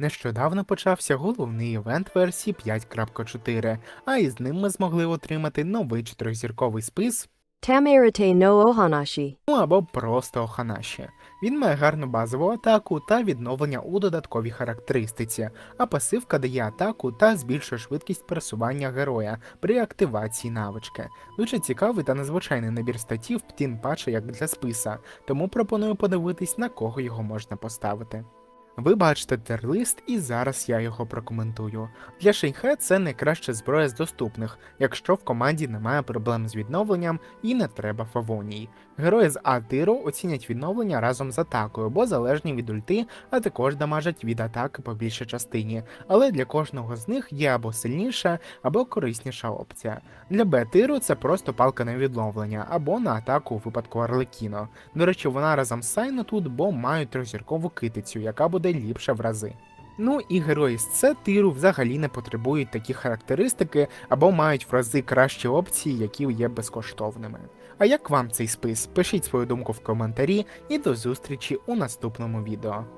Нещодавно почався головний івент версії 5.4, а із ним ми змогли отримати новий чотиризірковий спис, Tamerate no Ohanashi. ну або просто Оханаші. Він має гарну базову атаку та відновлення у додатковій характеристиці, а пасивка дає атаку та збільшує швидкість пересування героя при активації навички. Дуже цікавий та незвичайний набір статів птін паче як для списа, тому пропоную подивитись, на кого його можна поставити. Ви бачите терлист, і зараз я його прокоментую. Для Шейхе це найкраща зброя з доступних, якщо в команді немає проблем з відновленням і не треба фавоній. Герої з А-тиру оцінять відновлення разом з атакою, бо залежні від ульти, а також дамажать від атаки по більшій частині. Але для кожного з них є або сильніша, або корисніша опція. Для Б-тиру це просто палка на відновлення, або на атаку у випадку Арлекіно. До речі, вона разом з Сайно тут, бо мають трьохзіркову китицю, яка буде ліпша в рази. Ну і герої з це тиру взагалі не потребують такі характеристики або мають в рази кращі опції, які є безкоштовними. А як вам цей спис? Пишіть свою думку в коментарі і до зустрічі у наступному відео.